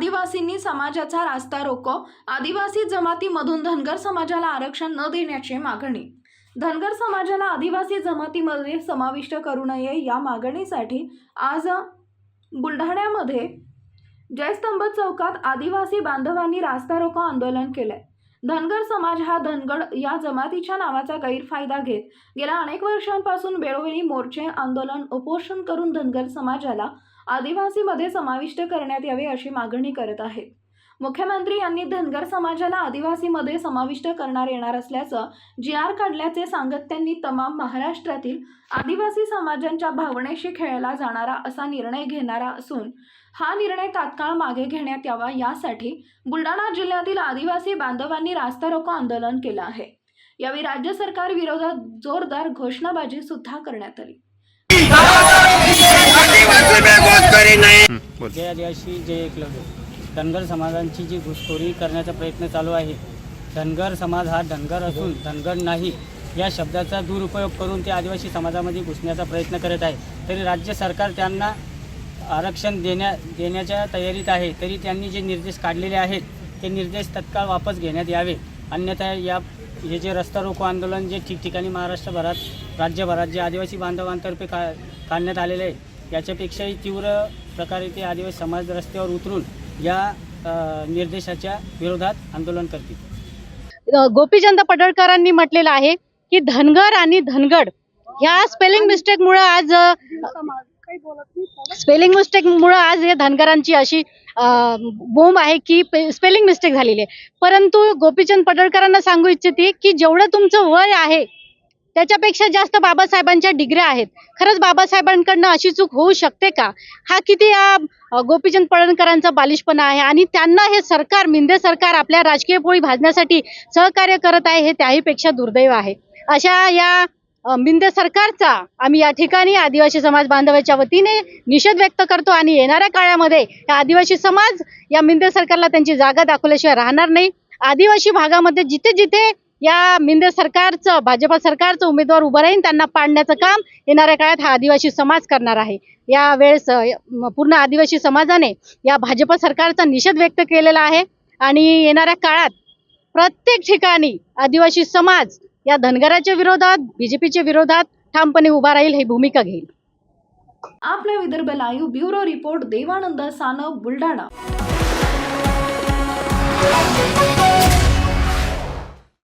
आदिवासींनी समाजाचा रास्ता रोको. आदिवासी जमातीमधून धनगर समाजाला आरक्षण न देण्याची मागणी. धनगर समाजाला आदिवासी जमातीमध्ये समाविष्ट करू नये या मागणीसाठी आज बुलढाण्यामध्ये जयस्तंभ चौकात आदिवासी बांधवांनी रास्ता रोको आंदोलन केलंय. धनगर समाज हा धनगड या जमातीच्या नावाचा गैरफायदा घेत गेल्या अनेक वर्षांपासून वेळोवेळी मोर्चे आंदोलन उपोषण करून धनगर समाजाला आदिवासीमध्ये समाविष्ट करण्यात यावे अशी मागणी करत आहेत. मुख्यमंत्री यांनी धनगर समाजाला आदिवासीमध्ये समाविष्ट करणार येणार असल्याचं जी आर काढल्याचे सांगत त्यांनी तमाम महाराष्ट्रातील आदिवासी समाजांच्या भावनेशी खेळला जाणारा असा निर्णय घेणारा असून हा निर्णय तात्काळ मागे घेण्यात यावा यासाठी बुलढाणा जिल्ह्यातील आदिवासी बांधवांनी रास्ता रोको आंदोलन केलं आहे. यावेळी राज्य सरकार विरोधात जोरदार घोषणाबाजी सुद्धा करण्यात आली. आदिवासी जय आदिवासी जय एकलव्य धनगर समाजांची जी घुसखोरी करण्याचा प्रयत्न चालू आहे धनगर समाज हा धनगर असून धनगर नाही या शब्दाचा दुरुपयोग करून ते आदिवासी समाजामध्ये घुसण्याचा प्रयत्न करत आहे. तरी राज्य सरकार त्यांना आरक्षण देण्या देण्याच्या तयारीत आहे तरी त्यांनी जे निर्देश काढलेले आहेत ते निर्देश तत्काळ वापस घेण्यात यावे. अन्यथा या हे जे रस्ता रोको आंदोलन जे ठिकठिकाणी महाराष्ट्रभरात राज्यभरात जे आदिवासी बांधवांतर्फे का काढण्यात आलेले आहे. याच्यापेक्षाही तीव्र प्रकारे ते आदिवासी समाज रस्त्यावर उतरून या निर्देशाच्या विरोधात आंदोलन करतील. गोपीचंद पडळकरांनी म्हटलेलं आहे की धनगर आणि धनगड ह्या स्पेलिंग मिस्टेकमुळे आज स्पेलिंग मिस्टेकमुळे आज हे धनगरांची अशी बोंब आहे की स्पेलिंग मिस्टेक झालेली आहे. परंतु गोपीचंद पडळकरांना सांगू इच्छिते की जेवढं तुमचं वय आहे त्याच्यापेक्षा जास्त बाबासाहेबांच्या डिग्र्या आहेत. खरंच बाबासाहेबांकडनं अशी चूक होऊ शकते का? हा किती या गोपीचंद पळणकरांचा बालिशपणा आहे आणि त्यांना हे सरकार मिंदे सरकार आपल्या राजकीय पोळी भाजण्यासाठी सहकार्य करत आहे हे त्याहीपेक्षा दुर्दैव आहे. अशा या मिंदे सरकारचा आम्ही या ठिकाणी आदिवासी समाज बांधवाच्या वतीने निषेध व्यक्त करतो आणि येणाऱ्या काळामध्ये या आदिवासी समाज या मिंदे सरकारला त्यांची जागा दाखवल्याशिवाय राहणार नाही. आदिवासी भागामध्ये जिथे जिथे या मिंदे सरकारचं भाजपा सरकारचं उमेदवार उभं राहीन त्यांना पाडण्याचं काम येणाऱ्या काळात हा आदिवासी समाज करणार आहे. या वेळेस पूर्ण आदिवासी समाजाने या भाजप सरकारचा निषेध व्यक्त केलेला आहे आणि येणाऱ्या काळात प्रत्येक ठिकाणी आदिवासी समाज या धनगराच्या विरोधात बीजेपीच्या विरोधात ठामपणे उभा राहील ही भूमिका घेईल. आपल्या Vidarbha live bureau report Devanand Sanav Buldhana.